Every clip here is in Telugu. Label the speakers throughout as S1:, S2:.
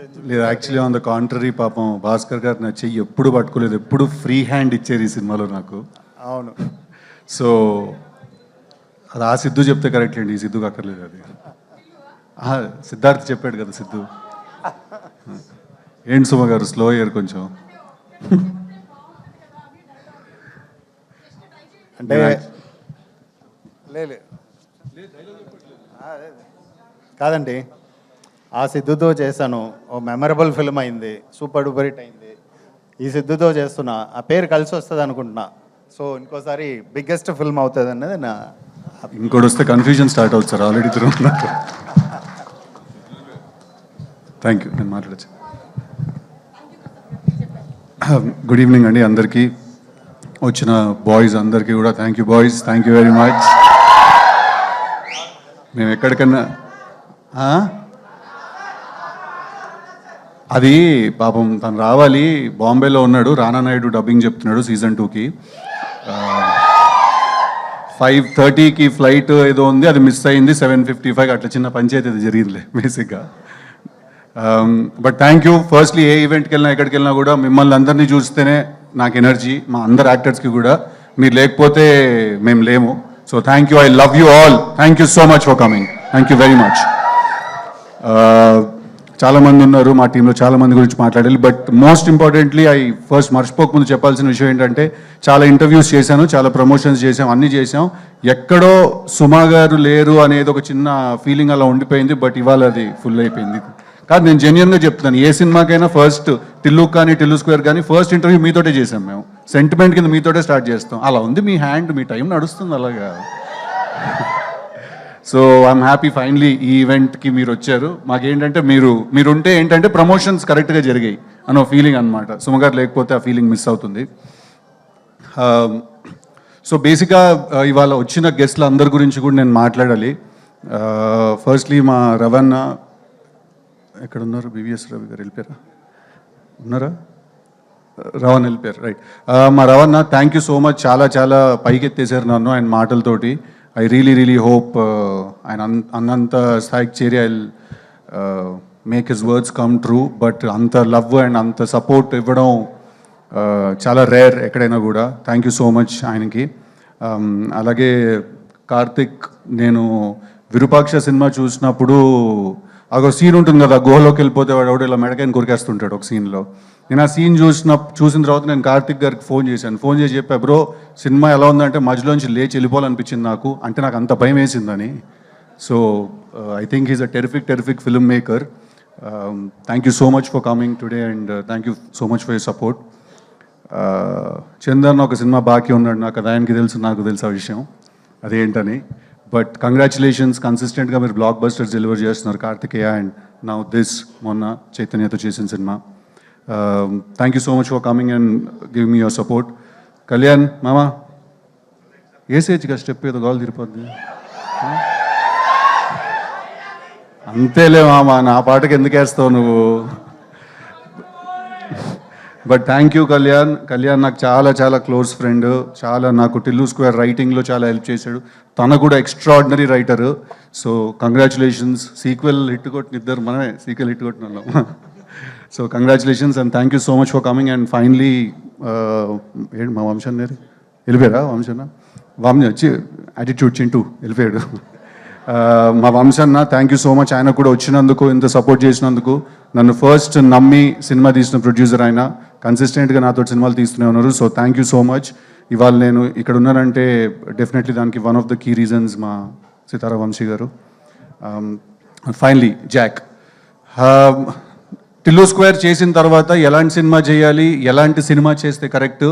S1: లేదు యాక్చువల్లీ ఆన్ ద కాంట్రరీ పాపం భాస్కర్ గారు నా చెయ్యి ఎప్పుడు పట్టుకోలేదు ఎప్పుడు ఫ్రీ హ్యాండ్ ఇచ్చారు ఈ సినిమాలో నాకు.
S2: అవును.
S1: సో అది ఆ సిద్ధు చెప్తే కరెక్ట్ అండి ఈ సిద్ధుకి అక్కర్లేదు అది. సిద్ధార్థ్ చెప్పాడు కదా సిద్ధు. ఏంటి సుమ గారు స్లో అయ్యారు కొంచెం.
S2: అంటే కాదండి ఆ సిద్ధుతో చేశాను. ఓ మెమరబుల్ ఫిల్మ్ అయింది. సూపర్ డూపర్ హిట్ అయింది. ఈ సిద్ధుతో చేస్తున్నా. ఆ పేరు కలిసి వస్తుంది అనుకుంటున్నా. సో ఇంకోసారి బిగ్గెస్ట్ ఫిల్మ్ అవుతుంది అన్నది నా
S1: ఇంకోటి వస్తే కన్ఫ్యూజన్ స్టార్ట్ అవుతుంది సార్. ఆల్రెడీ తిరుగుతున్నారు థ్యాంక్ యూ నేను మాట్లాడచ్చు? గుడ్ ఈవినింగ్ అండి అందరికీ. వచ్చిన బాయ్స్ అందరికీ కూడా thank you boys thank you very much మేము ఎక్కడికన్నా అది పాపం తను రావాలి. బాంబేలో ఉన్నాడు. రానా నాయుడు డబ్బింగ్ చెప్తున్నాడు సీజన్ టూకి. ఫైవ్ థర్టీకి ఫ్లైట్ ఏదో ఉంది. అది మిస్ అయింది. సెవెన్ ఫిఫ్టీ ఫైవ్ అట్లా చిన్న పంచాయతీ అది జరిగిందిలే బేసిక్గా. But thank you. ఫస్ట్లీ ఏ ఈవెంట్కి వెళ్ళినా ఎక్కడికి వెళ్ళినా కూడా మిమ్మల్ని అందరినీ చూస్తేనే నాకు ఎనర్జీ మా అందరు యాక్టర్స్కి కూడా. మీరు లేకపోతే మేము లేము. So thank you. I love you all. Thank you so much for coming. Thank you very much. చాలామంది ఉన్నారు మా టీంలో చాలా మంది గురించి మాట్లాడాలి but most importantly I first మర్చిపోకముందు చెప్పాల్సిన విషయం ఏంటంటే చాలా ఇంటర్వ్యూస్ చేశాను చాలా ప్రమోషన్స్ చేశాం అన్నీ చేశాం. ఎక్కడో సుమా గారు లేరు అనేది ఒక చిన్న ఫీలింగ్ అలా ఉండిపోయింది బట్ ఇవాళ అది ఫుల్ అయిపోయింది. కాదు నేను జెన్యున్గా చెప్తున్నాను ఏ సినిమాకైనా ఫస్ట్ టిల్లు కానీ టిల్లు స్క్వేర్ కానీ ఫస్ట్ ఇంటర్వ్యూ మీతోటే చేసాం మేము. సెంటిమెంట్ కింద మీతోటే స్టార్ట్ చేస్తాం. అలా ఉంది మీ హ్యాండ్ మీ టైం నడుస్తుంది అలాగా. సో ఐఎమ్ హ్యాపీ ఫైనలీ ఈ ఈవెంట్కి మీరు వచ్చారు. మాకేంటంటే మీరు మీరు ఉంటే ఏంటంటే ప్రమోషన్స్ కరెక్ట్గా జరిగాయి అనో ఫీలింగ్ అనమాట సుమగారు లేకపోతే ఆ ఫీలింగ్ మిస్ అవుతుంది. Um, సో బేసిక్గా uh, ఇవాళ వచ్చిన గెస్ట్ల అందరి గురించి కూడా నేను మాట్లాడాలి. Uh, ఫస్ట్లీ మా రవణ ఎక్కడ ఉన్నారు బివిఎస్ రవి గారు వెళ్ళిపోయారా? ఉన్నారా? రవణ్ వెళ్ళిపోయారు రైట్ uh, మా రవణ థ్యాంక్ యూ సో మచ్ చాలా చాలా పైకెత్తేసారు నన్ను ఆయన మాటలతోటి. ఐ రియలీ రియలీ హోప్ ఆయన అన్- అన్నంత స్థాయికి చేరి I make his words come true but అంత లవ్ అండ్ అంత సపోర్ట్ ఇవ్వడం uh, చాలా రేర్ ఎక్కడైనా కూడా. థ్యాంక్ యూ సో మచ్ ఆయనకి. Um, అలాగే కార్తిక్ నేను విరూపాక్ష సినిమా చూసినప్పుడు ఒక సీన్ ఉంటుంది కదా గుహలోకి వెళ్ళిపోతే వాడు ఎవడో ఇలా మెడకాయని కొరికేస్తుంటాడు ఒక సీన్లో నేను ఆ సీన్ చూసిన చూసిన తర్వాత నేను కార్తిక్ గారికి ఫోన్ చేశాను. ఫోన్ చేసి చెప్పా బ్రో సినిమా ఎలా ఉందంటే మధ్యలోంచి లేచి వెళ్ళిపోవాలనిపించింది నాకు. అంటే నాకు అంత భయం వేసిందని. So I think is a terrific terrific filmmaker thank you so much for coming today and thank you so much for your support Chandan ఒక సినిమా బాకీ ఉన్నాడు. నాకు అది ఆయనకి తెలుసు నాకు తెలుసు ఆ విషయం. అదేంటని. బట్ కంగ్రాచులేషన్స్ కన్సిస్టెంట్గా మీరు బ్లాక్ బస్టర్స్ డెలివర్ చేస్తున్నారు కార్తికేయ అండ్ నా దిస్ మొన్న చైతన్యతో చేసిన cinema. Thank you so much for coming and give me your support Kalyan మామా ఏసేజ్గా స్టెప్ ఏదో గాలు తిరిపోద్ది అంతేలే మామ నా పాటకి ఎందుకు వేస్తావు నువ్వు? But thank you Kalyan. Kalyan నాకు చాలా చాలా క్లోజ్ ఫ్రెండ్. చాలా నాకు టిల్లు స్క్వేర్ రైటింగ్లో చాలా హెల్ప్ చేశాడు. తన కూడా extraordinary writer. So congratulations. Sequel hit కొట్టిన ఇద్దరు మనమే. సీక్వెల్ హిట్ కొట్టిన వాళ్ళం so congratulations and thank you so much for coming. And finally ఏంటి మా వంశన్ నేరి వెళ్ళిపోయారా వంశన్న వామ్ వచ్చి యాటిట్యూడ్ చింటూ వెళ్ళిపోయాడు. Uh, మా వంశన్న థ్యాంక్ యూ సో మచ్ ఆయన కూడా వచ్చినందుకు ఇంత సపోర్ట్ చేసినందుకు. నన్ను ఫస్ట్ నమ్మి సినిమా తీసిన ప్రొడ్యూసర్ ఆయన. కన్సిస్టెంట్గా నాతో సినిమాలు తీస్తూనే ఉన్నారు. So thank you so much ఇవాళ నేను ఇక్కడ ఉన్నానంటే డెఫినెట్లీ దానికి one of the key reasons మా సితారా వంశీ గారు. ఫైనలీ జాక్ టిల్లు స్క్వేర్ చేసిన తర్వాత ఎలాంటి సినిమా చేయాలి? ఎలాంటి సినిమా చేస్తే కరెక్ట్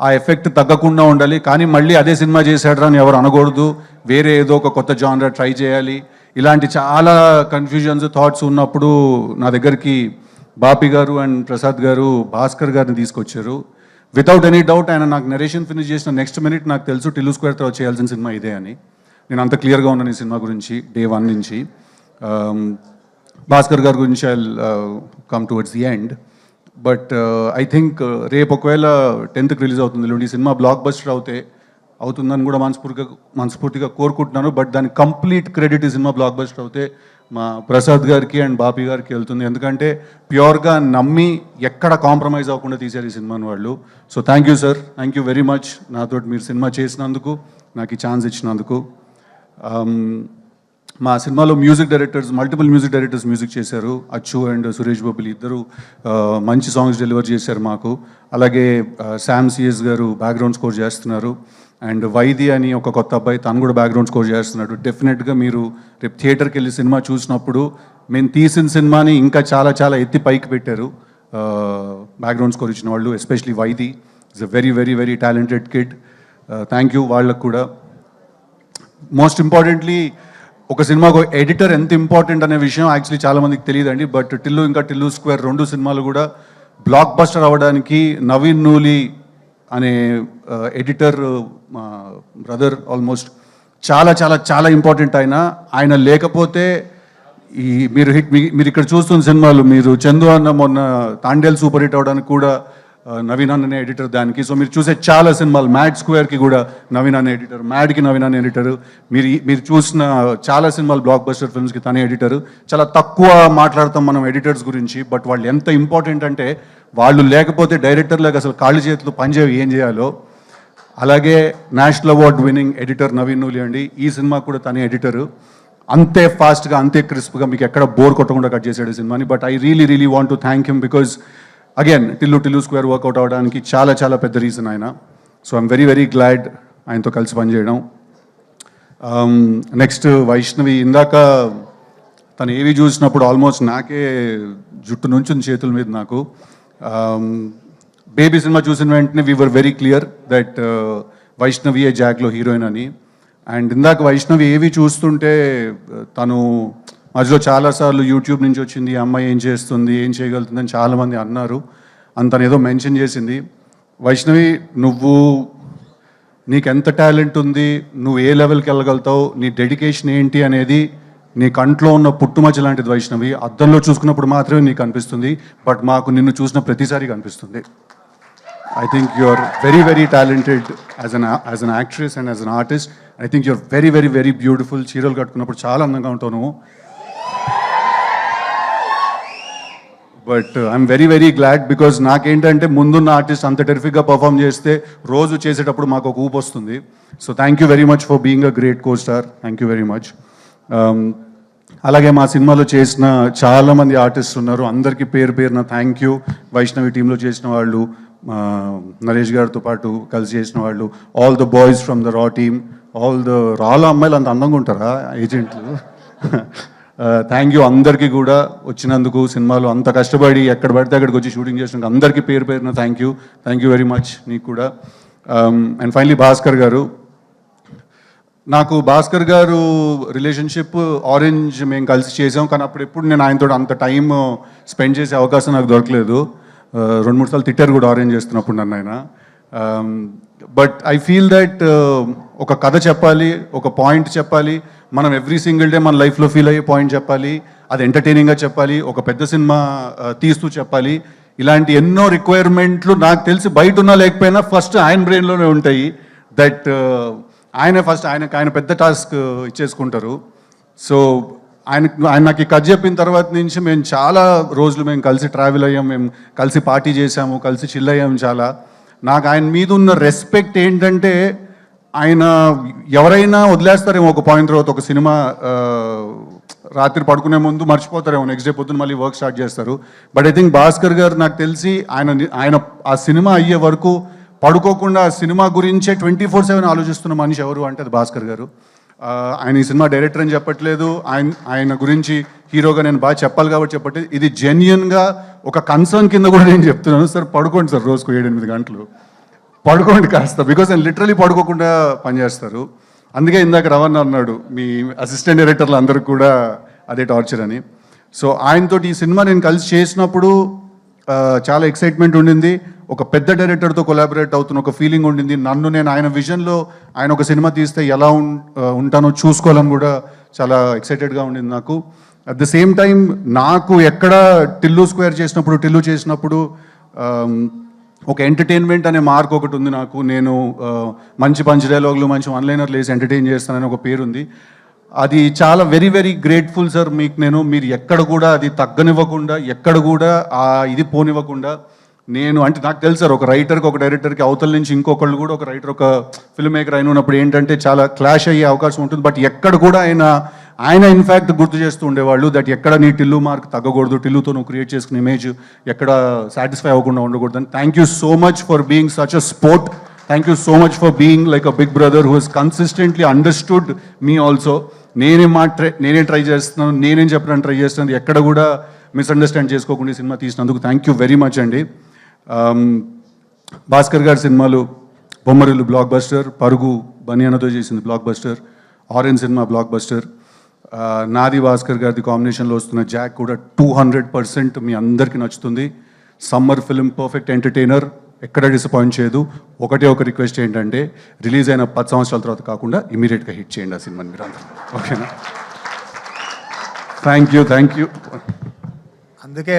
S1: ఆ ఎఫెక్ట్ తగ్గకుండా ఉండాలి. కానీ మళ్ళీ అదే సినిమా చేశాడు అని ఎవరు అనకూడదు. వేరే ఏదో ఒక కొత్త జానర్ ట్రై చేయాలి. ఇలాంటి చాలా కన్ఫ్యూజన్స్ థాట్స్ ఉన్నప్పుడు నా దగ్గరికి బాపి గారు అండ్ ప్రసాద్ గారు భాస్కర్ గారిని తీసుకొచ్చారు. వితౌట్ ఎనీ డౌట్ ఆయన నాకు నరేషన్ ఫినిష్ చేసిన నెక్స్ట్ మినిట్ నాకు తెలుసు టిల్లు స్క్వేర్ తర్వాత చేయాల్సిన సినిమా ఇదే అని. నేను అంత క్లియర్గా ఉన్నాను ఈ సినిమా గురించి డే వన్ నుంచి. Um, భాస్కర్ గారి గురించి I come towards the end but uh, I think uh, రేపు ఒకవేళ టెన్త్కి రిలీజ్ అవుతుంది ఎల్లుండి ఈ సినిమా బ్లాక్ బస్టర్ అవుతే అవుతుందని కూడా మనస్ఫూర్తిగా మనస్ఫూర్తిగా కోరుకుంటున్నాను. బట్ దాని కంప్లీట్ క్రెడిట్ ఈ సినిమా బ్లాక్ బస్టర్ అవుతే మా ప్రసాద్ గారికి అండ్ బాపి గారికి వెళ్తుంది. ఎందుకంటే ప్యూర్గా నమ్మి ఎక్కడ కాంప్రమైజ్ అవ్వకుండా తీశారు ఈ సినిమాని వాళ్ళు. So thank you sir thank you very much నాతో మీరు సినిమా చేసినందుకు నాకు ఈ ఛాన్స్ ఇచ్చినందుకు. Um, మా సినిమాలో music directors multiple music directors music చేశారు. అచ్చు అండ్ సురేష్ బాబులు ఇద్దరు మంచి సాంగ్స్ డెలివర్ చేశారు మాకు. అలాగే శామ్ సిఎస్ గారు బ్యాక్గ్రౌండ్ స్కోర్ చేస్తున్నారు. అండ్ వైది అని ఒక కొత్త అబ్బాయి తను కూడా బ్యాక్గ్రౌండ్ స్కోర్ చేస్తున్నాడు. డెఫినెట్గా మీరు రేపు థియేటర్కి వెళ్ళి సినిమా చూసినప్పుడు మేము తీసిన సినిమాని ఇంకా చాలా చాలా ఎత్తి పైకి పెట్టారు. బ్యాక్గ్రౌండ్ స్కోర్ ఇచ్చిన వాళ్ళు especially Vaidhi. Is a very very very talented kid thank you వాళ్ళకు కూడా. మోస్ట్ ఇంపార్టెంట్లీ ఒక సినిమాకు ఎడిటర్ ఎంత ఇంపార్టెంట్ అనే విషయం యాక్చువల్లీ చాలా మందికి తెలియదండి బట్ టిల్లు ఇంకా టిల్లు స్క్వేర్ రెండు సినిమాలు కూడా బ్లాక్ బస్టర్ అవ్వడానికి నవీన్ నూలి అనే ఎడిటర్ బ్రదర్ ఆల్మోస్ట్ చాలా చాలా చాలా ఇంపార్టెంట్ ఆయన. ఆయన లేకపోతే ఈ మీరు హిట్ మీ- మీరు ఇక్కడ చూస్తున్న సినిమాలు మీరు చందు అన్న మొన్న తాండేల్ సూపర్ హిట్ అవడానికి కూడా నవీన్ అనే ఎడిటర్ దానికి. సో మీరు చూసే చాలా సినిమాలు. మ్యాడ్ స్క్వేర్కి కూడా నవీన్ అనే ఎడిటర్ మ్యాడ్కి నవీన్ అనే ఎడిటర్. మీరు మీరు చూసిన చాలా సినిమాలు బ్లాక్ బస్టర్ ఫిల్మ్స్కి తనే ఎడిటర్. చాలా తక్కువ మాట్లాడతాం మనం ఎడిటర్స్ గురించి బట్ వాళ్ళు ఎంత ఇంపార్టెంట్ అంటే వాళ్ళు లేకపోతే డైరెక్టర్లకు అసలు కాళ్ళు చేతులు పనిచేయవు ఏం చేయాలో. అలాగే national award winning editor Naveen Nooli అండి. ఈ సినిమా కూడా తనే ఎడిటర్. అంతే ఫాస్ట్గా అంతే క్రిస్ప్గా మీకు ఎక్కడ బోర్ కొట్టకుండా కట్ చేశాడు ఈ సినిమాని. But I really really want to thank him because again Tillu Tillu square work out అవడానికి చాలా చాలా పెద్ద రీజన్ ఆయన. So I'm very very glad ఆయనతో కలిసి పనిచేయడం. Um, నెక్స్ట్ వైష్ణవి ఇందాక తను ఏవి చూసినప్పుడు ఆల్మోస్ట్ నాకే జుట్టు నుంచి చేతుల మీద నాకు. Um, బేబీ సినిమా చూసిన వెంటనే we were very clear that Vaishnavi ఏ జాక్లో హీరోయిన్ అని. అండ్ ఇందాక వైష్ణవి ఏవి చూస్తుంటే uh, తను మధ్యలో చాలాసార్లు యూట్యూబ్ నుంచి వచ్చింది ఈ అమ్మాయి ఏం చేస్తుంది ఏం చేయగలుగుతుందని చాలామంది అన్నారు. అంతను ఏదో మెన్షన్ చేసింది. వైష్ణవి నువ్వు నీకు ఎంత టాలెంట్ ఉంది నువ్వు ఏ లెవెల్కి వెళ్ళగలుగుతావు నీ డెడికేషన్ ఏంటి అనేది నీ కంట్లో ఉన్న పుట్టుమచ్చ లాంటిది వైష్ణవి అద్దంలో చూసుకున్నప్పుడు మాత్రమే నీకు అనిపిస్తుంది బట్ మాకు నిన్ను చూసిన ప్రతిసారి కనిపిస్తుంది. I think you are very very talented as an as an actress and as an artist I think you're very very very beautiful చీరలు కట్టుకున్నప్పుడు చాలా అందంగా ఉంటావు నువ్వు. But I'm very very glad because నాకేంటంటే ముందున్న ఆర్టిస్ట్ అంత టెరిఫిక్గా పర్ఫామ్ చేస్తే రోజు చేసేటప్పుడు మాకు ఒక ఊపు వస్తుంది. So thank you very much for being a great co star thank you very much అలాగే మా సినిమాలో చేసిన చాలామంది ఆర్టిస్ట్ ఉన్నారు. అందరికీ పేరు పేరున థ్యాంక్ యూ వైష్ణవి టీంలో చేసిన వాళ్ళు నరేష్ గారితో పాటు కలిసి చేసిన వాళ్ళు all the boys from the రా టీమ్ ఆల్ ద రాళ్ళ అమ్మాయిలు అంత అందంగా ఉంటారా ఏజెంట్లు థ్యాంక్ యూ అందరికీ కూడా వచ్చినందుకు సినిమాలు అంత కష్టపడి ఎక్కడ పడితే అక్కడికి వచ్చి షూటింగ్ చేసినందుకు అందరికీ పేరు పేరున thank you thank you very much నీకు కూడా. Um, అండ్ ఫైనలీ భాస్కర్ గారు. నాకు భాస్కర్ గారు రిలేషన్షిప్ ఆరెంజ్ మేము కలిసి చేసాం కానీ అప్పుడు ఎప్పుడు నేను ఆయనతో అంత టైం స్పెండ్ చేసే అవకాశం నాకు దొరకలేదు. రెండు మూడు సార్లు తిట్టారు కూడా ఆరెంజ్ చేస్తున్నప్పుడు నన్ను ఆయన. బట్ ఐ ఫీల్ దట్ ఒక కథ చెప్పాలి ఒక పాయింట్ చెప్పాలి మనం ఎవ్రీ సింగిల్ డే మన లైఫ్లో ఫీల్ అయ్యే పాయింట్ చెప్పాలి అది ఎంటర్టైనింగ్గా చెప్పాలి ఒక పెద్ద సినిమా uh, తీస్తూ చెప్పాలి. ఇలాంటి ఎన్నో రిక్వైర్మెంట్లు నాకు తెలిసి బయట ఉన్నా లేకపోయినా ఫస్ట్ ఆయన బ్రెయిన్లోనే ఉంటాయి దట్ uh, ఆయన ఫస్ట్ ఆయనకు ఆయన పెద్ద టాస్క్ uh, ఇచ్చేసుకుంటారు. సో ఆయన ఆయన నాకు ఈ కథ చెప్పిన తర్వాత నుంచి మేము చాలా రోజులు మేము కలిసి ట్రావెల్ అయ్యాం మేము కలిసి పార్టీ చేసాము కలిసి చిల్ అయ్యాము చాలా. నాకు ఆయన మీద ఉన్న రెస్పెక్ట్ ఏంటంటే ఆయన ఎవరైనా వదిలేస్తారేమో ఒక పాయింట్ తర్వాత ఒక సినిమా రాత్రి పడుకునే ముందు మర్చిపోతారేమో నెక్స్ట్ డే పొద్దున్న మళ్ళీ వర్క్ స్టార్ట్ చేస్తారు. బట్ ఐ థింక్ భాస్కర్ గారు నాకు తెలిసి ఆయన ఆయన ఆ సినిమా అయ్యే వరకు పడుకోకుండా ఆ సినిమా గురించే ట్వంటీ ఫోర్ సెవెన్ ఆలోచిస్తున్న మనిషి ఎవరు అంటే అది భాస్కర్ గారు. ఆయన ఈ సినిమా డైరెక్టర్ అని చెప్పట్లేదు. ఆయన ఆయన గురించి హీరోగా నేను బాగా చెప్పాలి కాబట్టి చెప్పట్లేదు. ఇది జెన్యున్గా ఒక కన్సర్న్ కింద కూడా నేను చెప్తున్నాను. సార్ పడుకోండి సార్ రోజుకు ఏడు ఎనిమిది గంటలు. పడుకోండి కాస్త బికాజ్ నేను లిటరలీ పడుకోకుండా పనిచేస్తారు. అందుకే ఇందాక రవణ అన్నాడు మీ అసిస్టెంట్ డైరెక్టర్లు అందరికి కూడా అదే టార్చర్ అని. సో ఆయనతోటి ఈ సినిమా నేను కలిసి చేసినప్పుడు చాలా ఎక్సైట్మెంట్ ఉండింది. ఒక పెద్ద డైరెక్టర్తో కొలాబరేట్ అవుతున్న ఒక ఫీలింగ్ ఉండింది. నన్ను నేను ఆయన విజన్లో ఆయన ఒక సినిమా తీస్తే ఎలా ఉం- ఉంటానో చూసుకోవాలని కూడా చాలా ఎక్సైటెడ్గా ఉండింది నాకు. అట్ ద సేమ్ టైం నాకు ఎక్కడ టిల్లు స్క్వేర్ చేసినప్పుడు టిల్లు చేసినప్పుడు ఒక ఎంటర్టైన్మెంట్ అనే మార్క్ ఒకటి ఉంది నాకు. నేను మంచి మంచి డైలాగులు మంచి వన్లైనర్లు వేసి ఎంటర్టైన్ చేస్తానని ఒక పేరు ఉంది. అది చాలా వెరీ వెరీ గ్రేట్ఫుల్ సార్ మీకు నేను. మీరు ఎక్కడ కూడా అది తగ్గనివ్వకుండా ఎక్కడ కూడా ఇది పోనివ్వకుండా నేను అంటే నాకు తెలుసు సార్ ఒక రైటర్కి ఒక డైరెక్టర్కి అవతల నుంచి ఇంకొకళ్ళు కూడా ఒక రైటర్ ఒక ఫిల్మ్ మేకర్ అయిన ఉన్నప్పుడు ఏంటంటే చాలా క్లాష్ అయ్యే అవకాశం ఉంటుంది. బట్ ఎక్కడ కూడా ఆయన ఆయన ఇన్ఫ్యాక్ట్ గుర్తు చేస్తూ ఉండేవాళ్ళు దట్ ఎక్కడ నీ టిల్లు మార్క్ తగ్గకూడదు టిల్లుతో నువ్వు క్రియేట్ చేసుకున్న ఇమేజ్ ఎక్కడ సాటిస్ఫై అవ్వకుండా ఉండకూడదు అని. Thank you so much for being such a sport thank you so much for being like a big brother who he's consistently understood me also నేనేం మా ట్రై నేనేం ట్రై చేస్తున్నాను నేనేం చెప్పడానికి ట్రై చేస్తున్నాను ఎక్కడ కూడా మిస్అండర్స్టాండ్ చేసుకోకుండా సినిమా తీసినందుకు థ్యాంక్ యూ వెరీ మచ్ అండి. Um, భాస్కర్ గారి సినిమాలు బొమ్మరిల్లు బ్లాక్ బస్టర్ పరుగు బనియానతో చేసింది బ్లాక్ బస్టర్ ఆరెంజ్ సినిమా బ్లాక్ బస్టర్ uh, నాది భాస్కర్ గారిది కాంబినేషన్లో వస్తున్న జాక్ కూడా టూ హండ్రెడ్ పర్సెంట్ మీ అందరికీ నచ్చుతుంది. సమ్మర్ ఫిల్మ్ పర్ఫెక్ట్ ఎంటర్టైనర్ ఎక్కడ డిసప్పాయింట్ చేయదు. ఒకటే ఒక రిక్వెస్ట్ ఏంటంటే రిలీజ్ అయిన పది సంవత్సరాల తర్వాత కాకుండా ఇమీడియట్గా హిట్ చేయండి ఆ సినిమాని మీరు అందరూ. ఓకేనా? థ్యాంక్ యూ థ్యాంక్ యూ
S2: అందుకే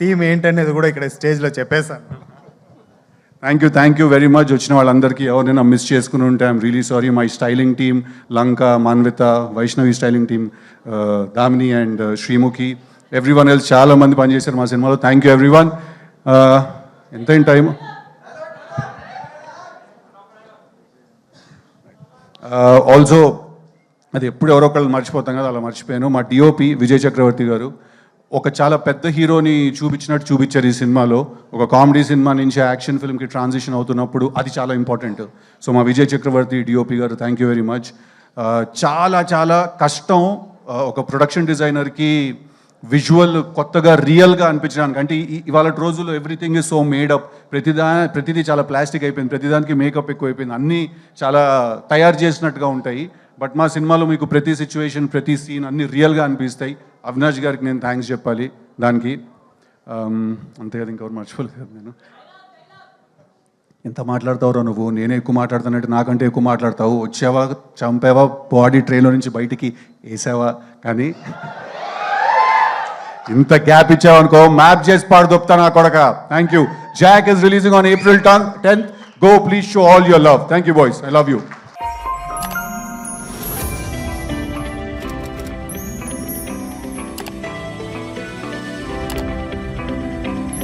S2: థీమ్ ఏంటనేది కూడా ఇక్కడ స్టేజ్లో చెప్పేశాను
S1: thank you thank you very much వచ్చిన వాళ్ళందరికీ. ఎవరైనా మిస్ చేసుకుని ఉంటే I'm really sorry my styling team Lanka Manvitha Vaishnavi styling team Damini and Sreemukhi everyone else చాలా మంది పనిచేశారు మా సినిమాలో. థ్యాంక్ యూ ఎవ్రీ వన్ ఎంత టైం ఆల్సో అది ఎప్పుడు ఎవరో ఒకళ్ళు మర్చిపోతాం కదా అలా మర్చిపోయాను. మా డిఓపి విజయ్ చక్రవర్తి గారు. ఒక చాలా పెద్ద హీరోని చూపించినట్టు చూపించారు ఈ సినిమాలో. ఒక కామెడీ సినిమా నుంచి యాక్షన్ ఫిల్మ్కి ట్రాన్సిషన్ అవుతున్నప్పుడు అది చాలా ఇంపార్టెంట్. సో మా విజయ్ చక్రవర్తి డిఓపి గారు థ్యాంక్ యూ వెరీ మచ్ చాలా చాలా కష్టం ఒక ప్రొడక్షన్ డిజైనర్కి విజువల్ కొత్తగా రియల్గా అనిపించడానికి. అంటే ఇవాళ రోజుల్లో everything is so made up ప్రతిదా ప్రతిదీ చాలా ప్లాస్టిక్ అయిపోయింది. ప్రతిదానికి మేకప్ ఎక్కువైపోయింది. అన్నీ చాలా తయారు చేసినట్టుగా ఉంటాయి. బట్ మా సినిమాలో మీకు ప్రతి సిచ్యువేషన్ ప్రతి సీన్ అన్ని రియల్గా అనిపిస్తాయి. అవినాష్ గారికి నేను థ్యాంక్స్ చెప్పాలి. దానికి అంతే కదా ఇంకెవరు మర్చిపోలేదు కదా నేను. ఎంత మాట్లాడతావురా నువ్వు? నేనే ఎక్కువ మాట్లాడుతానంటే నాకంటే ఎక్కువ మాట్లాడతావు. వచ్చావా చంపావా బాడీ ట్రైన్లో నుంచి బయటికి వేసావా? కానీ ఇంత గ్యాప్ ఇచ్చావనుకో మ్యాప్ చేసి పాడు దొప్తా నా కొడక. Thank you Jack is releasing on April tenth go please show all your love thank you boys I love you